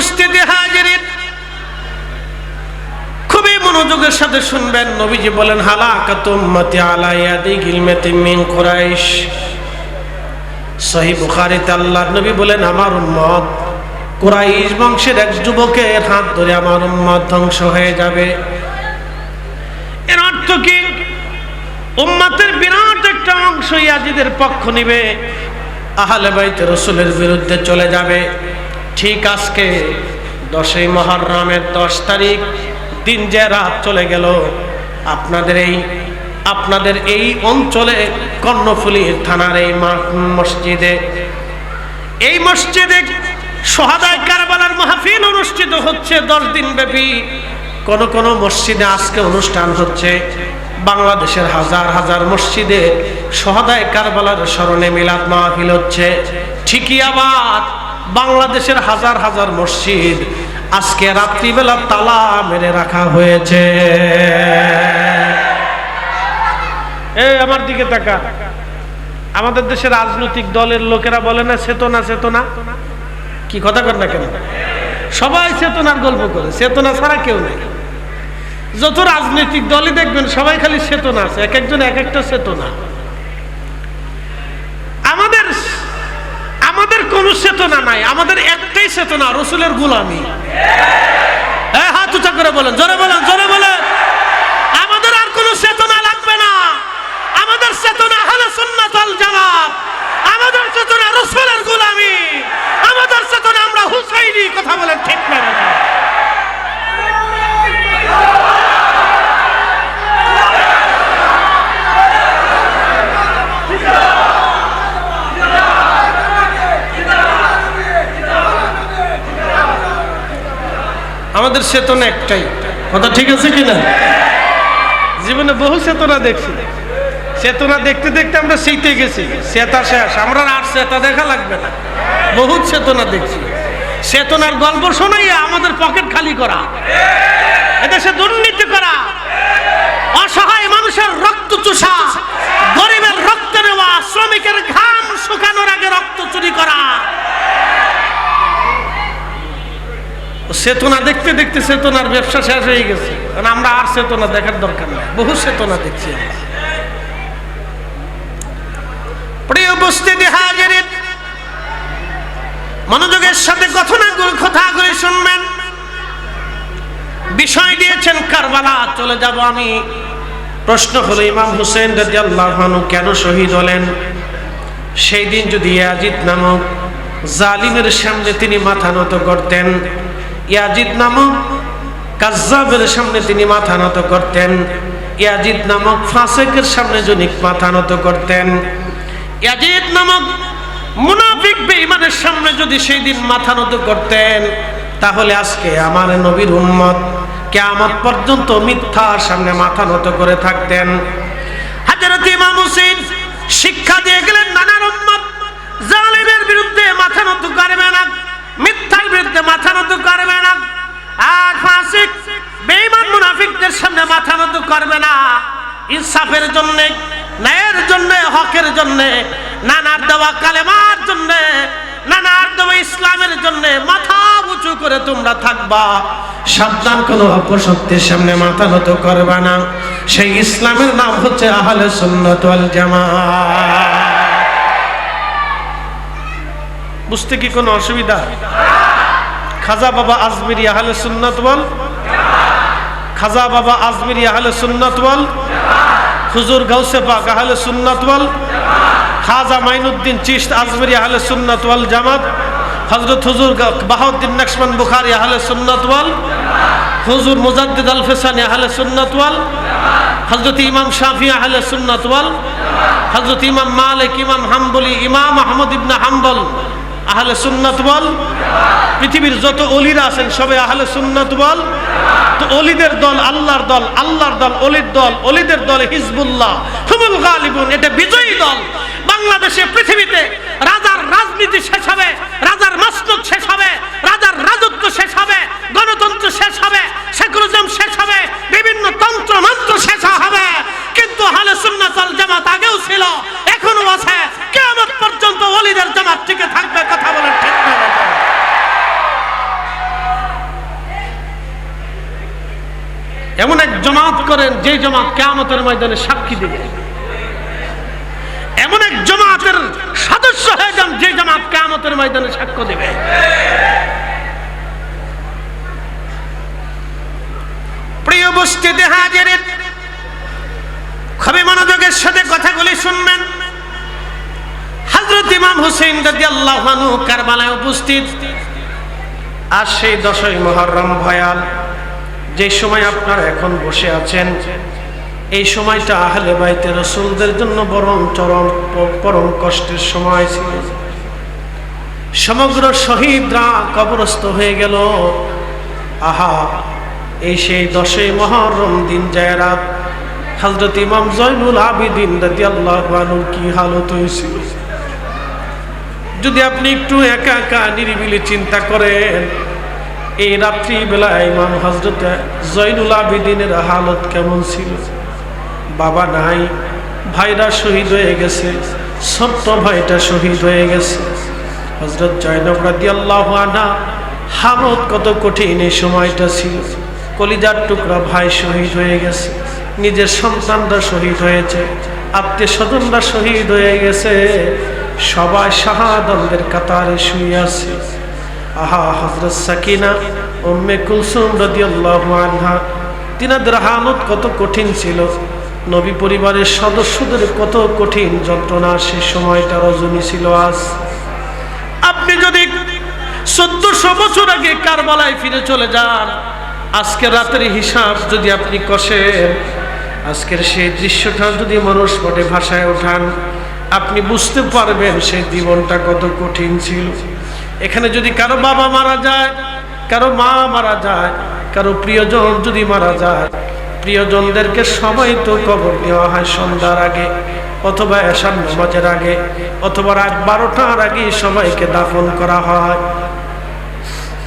উপস্থিতি হাজিরিন খুবই মনোযোগের সাথে শুনবেন, নবীজি বলেন মিন কুরাইশ। সহি নবী বলেন, আমার উম্মত কুরাইশ বংশের এক যুবকের হাত ধরে আমার উম্মত ধ্বংস হয়ে যাবে। এর অর্থ কি? উম্মতের বিরাট একটা অংশ ইয়াজিদের পক্ষ নিবে, আহলে বাইতে রসুলের বিরুদ্ধে চলে যাবে। ঠিক আজকে দশই মহরমের দশ তারিখ, দিন যে রাত চলে গেল, আপনাদের এই আপনাদের এই অঞ্চলে কর্ণফুলীর থানার এই মসজিদে এই মসজিদে সোহাদায় কারবালার মাহফিল অনুষ্ঠিত হচ্ছে দশ দিন ব্যাপী। কোন কোন মসজিদে আজকে অনুষ্ঠান হচ্ছে। বাংলাদেশের হাজার হাজার মসজিদে সোহাদায় কারবালার স্মরণে মিলাদ মাহফিল হচ্ছে। ঠিকই আবার বাংলাদেশের হাজার হাজার মসজিদ আজকে রাত্রিবেলা তালা মেরে রাখা হয়েছে। এই, আমার দিকে তাকা। আমাদের দেশের রাজনৈতিক দলের লোকেরা বলে না, চেতনা চেতনা। কি কথা কর না কেন? সবাই চেতনার গল্প করে, চেতনা ছাড়া কেউ নেই। যত রাজনৈতিক দলই দেখবেন, সবাই খালি চেতনা আছে, এক একজন এক একটা চেতনা আমাদের আমাদের কোনো চেতনা নাই। আমাদের একটাই চেতনা, রসুলের গুলামি। হ্যাঁ হাত উঁচা করে বলেন, জোরে বলেন জোরে বলেন। আমাদের আর কোনো চেতনা লাগবে না। আমাদের চেতনা হলো সুন্নাতল জামাত। আমাদের চেতনা রসুলের গোলামি। আমাদের চেতনা আমরা হুসাইনি, কথা বলেন ঠিক না। আমাদের চেতনা একটাই। কথা ঠিক আছে কিনা? জীবনে বহু চেতনা দেখছি। চেতনা দেখতে দেখতে আমরা সেইতে গেছি। চেতা শেষ। আমরা আর চেতা দেখা লাগবে না। বহুত চেতনা দেখছি। চেতনার গল্প শোনাইয়া আমাদের পকেট খালি করা। এদেশে দুর্নীতি করা। অসহায় মানুষের রক্ত চুষা গরিবের রক্ত নেওয়া। শ্রমিকের ঘাম চেতনা দেখতে দেখতে চেতনার ব্যবসা শেষ হয়ে গেছে। কারণ আমরা আর চেতনা দেখার দরকার নেই। বহু চেতনা দেখছি মনোযোগের সাথে কথা কথাগুলি শুনবেন। বিষয় দিয়েছেন কারবালা। চলে যাব আমি। প্রশ্ন হলো, ইমাম হুসেন রাজি কেন শহীদ হলেন? সেই দিন যদি ইয়াজিদ নামক জালিমের সামনে তিনি মাথা নত করতেন ইয়াজিদ নামক কাজ্জাবের সামনে তিনি মাথা নত করতেন। ইয়াজিদ নামক ফাসেকের সামনে যদি মাথা নত করতেন। ইয়াজিদ নামক মুনাফিক বেঈমানের সামনে যদি সেই দিন মাথা নত করতেন, তাহলে আজকে আমার নবীর উম্মত কেয়ামত পর্যন্ত মিথ্যার সামনে মাথা নত করে থাকতেন। হাজরত ইমাম হুসেন শিক্ষা দিয়ে গেলেন, নানার উম্মত, জালিমের বিরুদ্ধে মাথা নত করবে না, মিথ্যার বিরুদ্ধে মাথা নত বেঈমান মুনাফিকদের সামনে মাথা নত করবে না। ইনসাফের জন্য, ন্যায়ের জন্য, হকের জন্য, নানার দেওয়া কালেমার জন্য, নানার দেওয়া ইসলামের জন্য মাথা উঁচু করে তোমরা থাকবা। সাবধান কোনো অপশক্তির সামনে মাথা নত করবা না। সেই ইসলামের নাম হচ্ছে আহলে সুন্নাত ওয়াল জামাত। বুঝতে কি কোনো অসুবিধা? খাজা বাবা আজমিরি আহলে সুন্নাত বল খাজা বাবা আজমিরি আহলে সুন্নাত বল হুজুর গাউসে পাক আহলে সুন্নাত বল খাজা মাইনুদ্দিন চিশত আজমিরি আহলে সুন্নাত ওয়াল জামাত। হযরত হুজুর বাহাউদ্দিন নকশবন্দ বুখারী আহলে সুন্নাত ওয়াল হুজুর মুজাদ্দিদ আল ফিসানি আহলে সুন্নাত ওয়াল হযরত ইমাম শাফি আহলে সুন্নাত ওয়াল হযরত ইমাম মালিক, ইমাম হাম্বলি, ইমাম আহমদ ইবনে হাম্বল আহলে সুন্নাত বল? পৃথিবীর যত অলিরা আছেন, সবে আহলে সুন্নাত বল? তো অলিদের দল আল্লাহর দল আল্লাহর দল অলির দল, অলিদের দল হিজবুল্লাহ। হুমুল গালিবুন, এটা বিজয়ী দল। বাংলাদেশে, পৃথিবীতে রাজার রাজনীতি শেষ হবে, রাজার মাসনুদ শেষ হবে, রাজার রাজত্ব শেষ হবে, গণতন্ত্র শেষ হবে, সেকুলারিজম শেষ হবে, বিভিন্ন তন্ত্র মন্ত্র শেষ হবে। করেন যে জমাত কেয়ামতের ময়দানে সাক্ষী দেবে। এমন এক জমাতের সদস্য হয়ে যান, যে জামাত কেয়ামতের ময়দানে সাক্ষ্য দেবে। প্রিয় বস্তিতে হাজিরের মনোযোগের সাথে কথাগুলি শুনবেন। হজরত ইমাম হুসেন রাজি আল্লাহ কারবালায় উপস্থিত। আর সেই দশই মহরম ভয়াল। যে সময় আপনারা এখন বসে আছেন, এই সময়টা আহলে বাইতে রসুলদের জন্য বরং চরম পরম কষ্টের সময় ছিল। সমগ্র শহীদরা কবরস্থ হয়ে গেল। আহা, এই সেই দশই মহরম দিন যায় রাত। হজরত ইমাম জয়নুল আবিদিন রাজি আল্লাহ কি হালত হয়েছিল? যদি আপনি একটু একা একা নিরিবিলি চিন্তা করেন এই রাত্রি বেলায় ইমাম হজরত জয়নুল আবিদিনের হালত কেমন ছিল? বাবা নাই, ভাইরা শহীদ হয়ে গেছে, ছোট্ট ভাইটা শহীদ হয়ে গেছে। হজরত জয়নব রাদি আনা হালত কত কঠিন এই সময়টা ছিল। কলিজার টুকরা ভাই শহীদ হয়ে গেছে, নিজের সন্তানরা শহীদ হয়েছে আত্মীয় স্বজনরা শহীদ হয়ে গেছে, সবাই শাহাদলদের কাতারে শুয়ে আছে। আহা হজরত সাকিনা, উম্মে কুলসুম রাদিয়াল্লাহু আনহা, তিনাদের হালত কত কঠিন ছিল। নবী পরিবারের সদস্যদের কত কঠিন যন্ত্রণা, সে সময়টা রজনী ছিল আজ। আপনি যদি চোদ্দশো বছর আগে কারবালায় ফিরে চলে যান আজকের রাতের হিসাব যদি আপনি কষেন, আজকের সেই দৃশ্যটা যদি মানুষ পটে ভাষায় ওঠান, আপনি বুঝতে পারবেন সেই জীবনটা কত কঠিন ছিল। এখানে যদি কারও বাবা মারা যায়, কারও মা মারা যায়, কারও প্রিয়জন যদি মারা যায়, প্রিয়জনদেরকে সবাই তো কবর দেওয়া হয় সন্ধ্যার আগে, অথবা এসার নামাজের আগে, অথবা রাত বারোটার আগে সবাইকে দাফন করা হয়।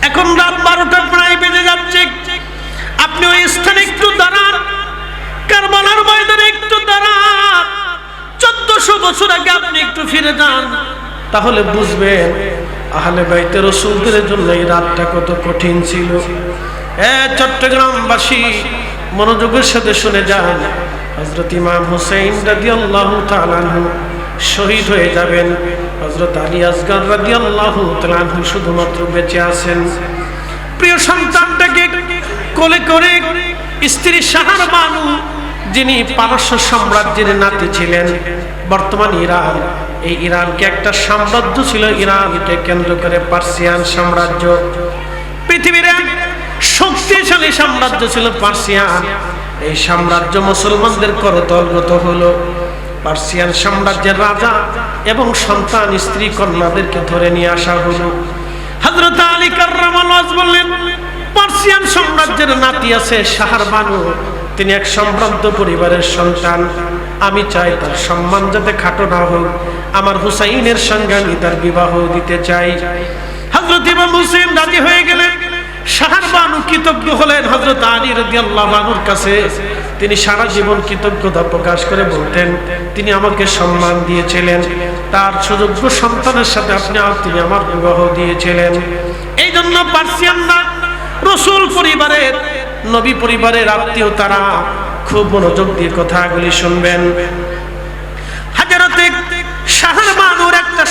এখন রাত বারোটা প্রায় বেজে যাচ্ছে। আপনি ওই স্থানে একটু দাঁড়ান। কারবালার ময়দানে একটু দাঁড়ান। চোদ্দশো বছর আগে আপনি একটু ফিরে যান, তাহলে বুঝবেন আহলে বাইতে রসুলদের জন্য এই রাতটা কত কঠিন ছিল। এ চট্টগ্রামবাসী, মনোযোগের সাথে শুনে যান। হজরত ইমাম হুসেইন রাজি আল্লাহ তালানহু শহীদ হয়ে যাবেন। হজরত আলী আসগার রাজি আল্লাহ তালানহু শুধুমাত্র বেঁচে আছেন। প্রিয় সন্তানটাকে কোলে করে স্ত্রী সাহার বানু যিনি পারস্য সাম্রাজ্যের নাতি ছিলেন, বর্তমান ইরান। এই ইরানকে একটা সাম্রাজ্য ছিল ইরানকে কেন্দ্র করে পার্সিয়ান সাম্রাজ্য। পৃথিবীর শক্তিশালী সাম্রাজ্য ছিল পার্সিয়ান। এই সাম্রাজ্য মুসলমানদের করতলগত হলো। পার্সিয়ান সাম্রাজ্যের রাজা এবং সন্তান, স্ত্রী, কন্যাদেরকে ধরে নিয়ে আসা হলো। হজরত আলী কার্রামাল বললেন, পার্সিয়ান সাম্রাজ্যের নাতি আছে সাহার বানু তিনি এক সম্ভ্রান্ত পরিবারের সন্তান। আমি চাই তার সম্মান যাতে খাটো না হোক। আমার হুসাইনের সঙ্গে আমি তার বিবাহ দিতে চাই। হজরত ইমাম হুসেন রাজি হয়ে গেলেন। শাহার বানু কৃতজ্ঞ হলেন হজরত আলী রদি আল্লাহ বানুর কাছে। তিনি সারা জীবন কৃতজ্ঞতা প্রকাশ করে বলতেন, তিনি আমাকে সম্মান দিয়েছিলেন। তার সুযোগ্য সন্তানের সাথে আপনি তিনি আমার বিবাহ দিয়েছিলেন। এই জন্য পার্সিয়ানরা, রসুল পরিবারের, নবী পরিবারের আত্মীয় তারা খুব মনোযোগ দিয়ে কথাগুলি শুনবেন।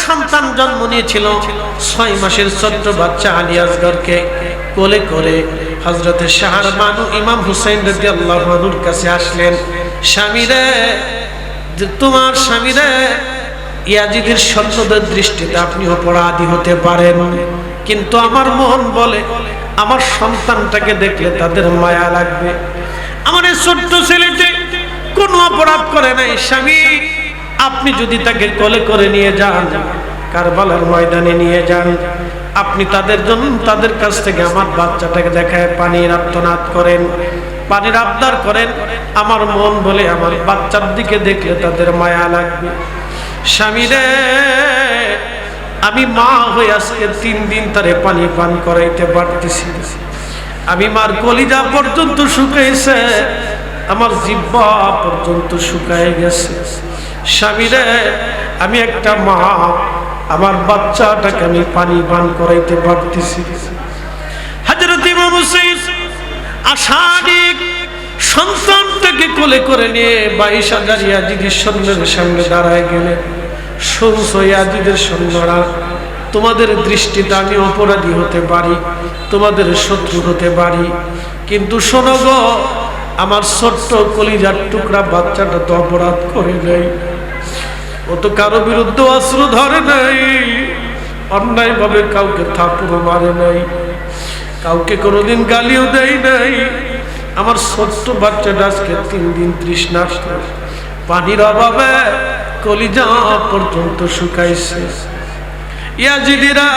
সন্তান জন্ম নিয়েছিল। ছয় মাসের ছোট্ট বাচ্চা আলী আসগরকে কোলে করে হজরতে শাহার বানু ইমাম হুসাইন রাজি আল্লাহর কাছে আসলেন। স্বামীরে তোমার স্বামীরে ইয়াজিদের সন্ন্যদের দৃষ্টিতে আপনি অপরাধী হতে পারেন। কিন্তু আমার মন বলে আমার সন্তানটাকে দেখলে তাদের মায়া লাগবে। আমার ছোট্ট ছেলেটি কোনো অপরাধ করে নাই, স্বামী। আপনি যদি তাকে কোলে করে নিয়ে যান, কারবালার ময়দানে নিয়ে যান, আপনি তাদের জন্য, তাদের কাছ থেকে আমার বাচ্চাটাকে দেখায় পানির আত্মনাদ করেন, পানির আবদার করেন। আমার মন বলে আমার বাচ্চার দিকে দেখলে তাদের মায়া লাগবে। স্বামীরে আমি মা হয়ে আজকে তিন দিন তারে পানি পান করাইতে পারতেছি। আমি মার কলিজা পর্যন্ত শুকাইছে, আমার জিব্বা পর্যন্ত শুকায় গেছে। স্বামীরে, আমি একটা মা, আমার বাচ্চাটাকে আমি পানি পান করাইতে পারতেছি। হাজরত ইমাম হুসেন আষাঢ়িক সন্তানটাকে কোলে করে নিয়ে বাইশ হাজার ইয়াজিদের সামনে দাঁড়ায় গেলেন। ইয়াজিদের সৈন্যরা, তোমাদের দৃষ্টিতে আমি অপরাধী হতে পারি, তোমাদের শত্রু হতে পারি। কিন্তু শোনো গো, আমার ছোট্ট কলিজার টুকরা বাচ্চাটা তো অপরাধ করে নেই। ও তো কারও বিরুদ্ধে অস্ত্র ধরে নাই অন্যায় ভাবে কাউকে থাপুরো মারে নাই, কাউকে কোনোদিন গালিও দেয় নাই। আমার ছোট্ট বাচ্চাটা আজকে তিন দিন তৃষ্ণা পানির অভাবে কলিজা পর্যন্ত শুকাইছে। ইয়াজিদিরা,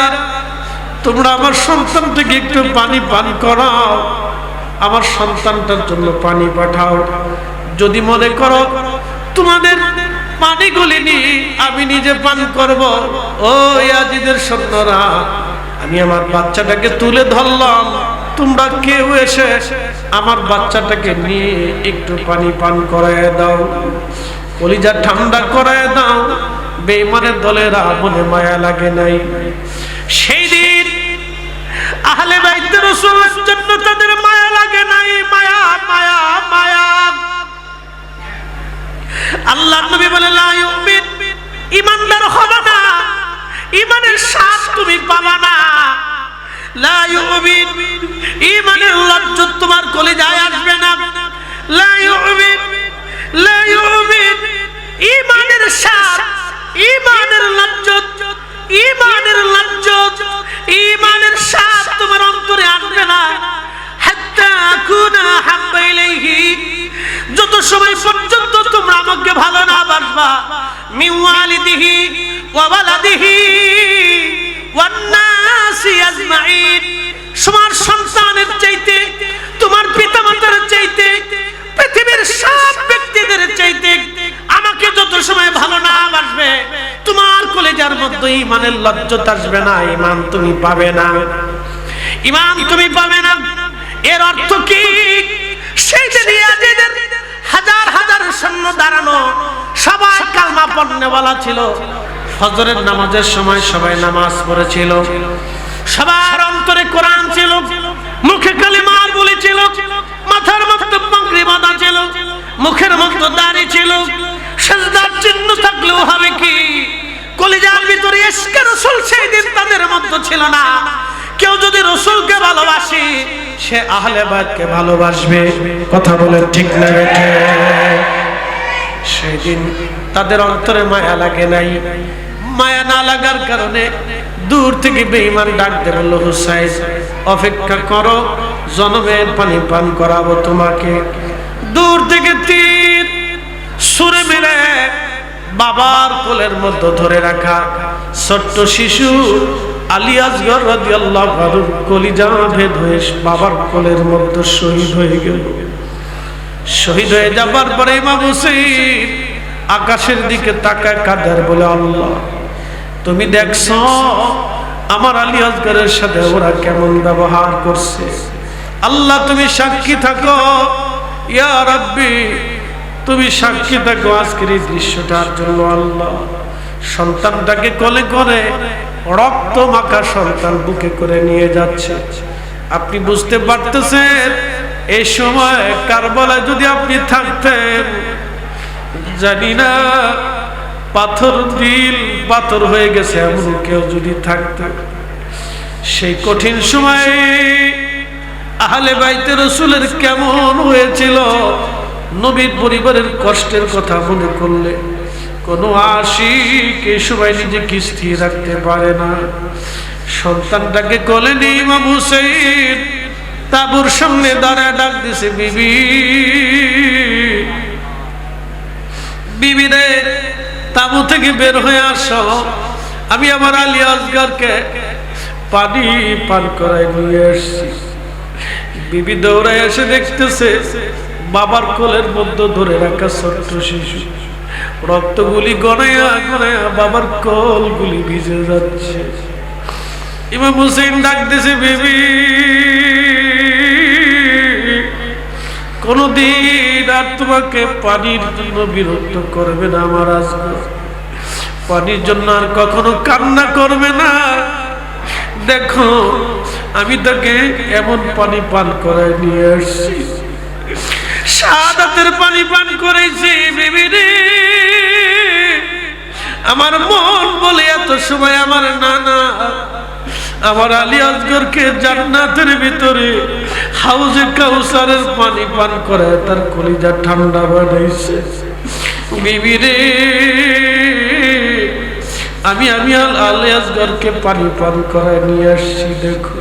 তোমরা আমার সন্তানটাকে একটু পানি পান করাও। আমার সন্তানটার জন্য পানি পাঠাও। যদি মনে করো তোমাদের পানিগুলি নি আমি নিজে পান করব, ও ইয়াজিদের সৈন্যরা, আমি আমার বাচ্চাটাকে তুলে ধরলাম। তোমরা কেউ এসে আমার বাচ্চাটাকে নিয়ে একটু পানি পান করায় দাও। কলিজা ঠান্ডা করায় দাও। বেইমানের দলেরা মনে মায়া লাগে নাই। সেই দিন আহলে বাইতে রাসূলের জন্য তাদের মায়া লাগে নাই। মায়া মায়া মায়া। আল্লাহ নবী বলে, লা ইউমিন, ইমানদার হবে না। ইমানের স্বাদ তুমি পাবা না। লা ইউমিন, ইমানের লজ্জত তোমার কলিজায় আসবে না। লা ইউমিন ইমানের স্বাদ ইমানের লজ্জত ইমানের লজ্জত ইমানের স্বাদ তোমার অন্তরে আসবে না। যত সময় পর্যন্ত তোমরা আমাকে ভালো না বাসবা মিওয়ালিদিহি ওয়া ওয়ালাদিহি ওয়ান নাসি আজমাইন। তোমার সন্তানের চাইতে সব ব্যক্তিদের চাইতে আমাকে যত সময় ভালো না বাসবে তোমার কলেজার মধ্যে ইমানের লজ্জত আসবে না, ইমান তুমি পাবে না। ইমান তুমি পাবে না। এর অর্থ কি? সেই দিন হাজার হাজার সৈন্য দাঁড়ানো, সবাই কালমা পড়নেওয়ালা ছিল। ফজরের নামাজের সময় সবাই নামাজ পড়েছিল। সবার অন্তরে কোরআন ছিল। মুখে কালিমার বলি ছিল। মাথার মধ্যে পাগড়ি বাঁধা ছিল, মুখের মধ্যে দাড়ি ছিল, সেজদার চিহ্ন থাকলেও হবে কি? কলিজার ভিতরে এসকে রসুল সেই দিন তাদের মধ্যে ছিল না। কেউ যদি রসুলকে ভালোবাসি, সে আহলে বাদকে ভালোবাসবে। কথা বলে ঠিক না বেঠে সেদিন তাদের অন্তরে মায়া লাগে নাই। মায়া না লাগার কারণে দূর থেকে বেঈমান ডাক দেবে বলল হুসাইন অপেক্ষা করো, জনমের পানি পান করাবো তোমাকে। দূর থেকে তীর সুরে মেরে বাবার কোলের মধ্যে ধরে রাখা। ছোট্ট শিশু আলী আসগর রাদিয়াল্লাহু আনহু কলিজা ভেদ হয়ে বাবার কোলের মধ্যে শহীদ হয়ে গেল। শহীদ হয়ে যাবার পরে ইমাম হুসেইন আকাশের দিকে তাকায় কাঁদার বলে, আল্লাহ, তুমি দেখছ আমার আলী আসগরের সাথে ওরা কেমন ব্যবহার করছে? আল্লাহ, তুমি সাক্ষী থাকো। ইয়া রাব্বি, তুমি সাক্ষী থাকো আজকের এই দৃশ্যটার জন্য আল্লাহ। সন্তানটাকে কোলে করে রক্ত মাখা সন্তান বুকে করে নিয়ে যাচ্ছে। আপনি বুঝতে পারতেছেন, এই সময় কার কারবালায় যদি আপনি থাকতেন, জানি না, পাথর দিল পাথর হয়ে গেছে এমন কেউ যদি থাকতেন সেই কঠিন সময়ে আহলে বাইতে রসুলের কেমন হয়েছিল? নবীর পরিবারের কষ্টের কথা মনে করলে কোনো আশিক এই সময় নিজেকে স্থির রাখতে পারে না। সন্তানটাকে কোলে নিয়ে ইমাম হুসেন তাবুর সামনে দাঁড়ায় ডাক দিছে, বিবি বিবি তাবু থেকে বের হয়ে আসো। আমি আমার আলী আসগারকে পানি পান করায় নিয়ে এসছি। বিবি দৌড়ায় এসে দেখতেছে বাবার কোলের মধ্যে ধরে রাখা ছোট্ট শিশু। রক্তগুলি গনাইয়া গনাইয়া বাবার কোলগুলি ভিজে যাচ্ছে। ইমাম হুসেন ডাক দিছে বিবি, কোনদিন আর তোমাকে পানির জন্য বিরক্ত করবে না আমার আজকে পানির জন্য আর কখনো কান্না করবে না। দেখো আমি তাকে এমন পানি পান করায় নিয়ে আসছি। সাদাতের পানি পান করেছি, বিবি রে। আমার মন বলে এত সময় আমার নানা, আমার আলী আজগরকে জান্নাতের ভিতরে হাউজে কাউসারের পানি পান করে তার কলিজা ঠান্ডা বানাইছে। বিবি রে, আমি আমি আল আলী আজগরকে পানি পান করে নিয়ে আসছি, দেখো।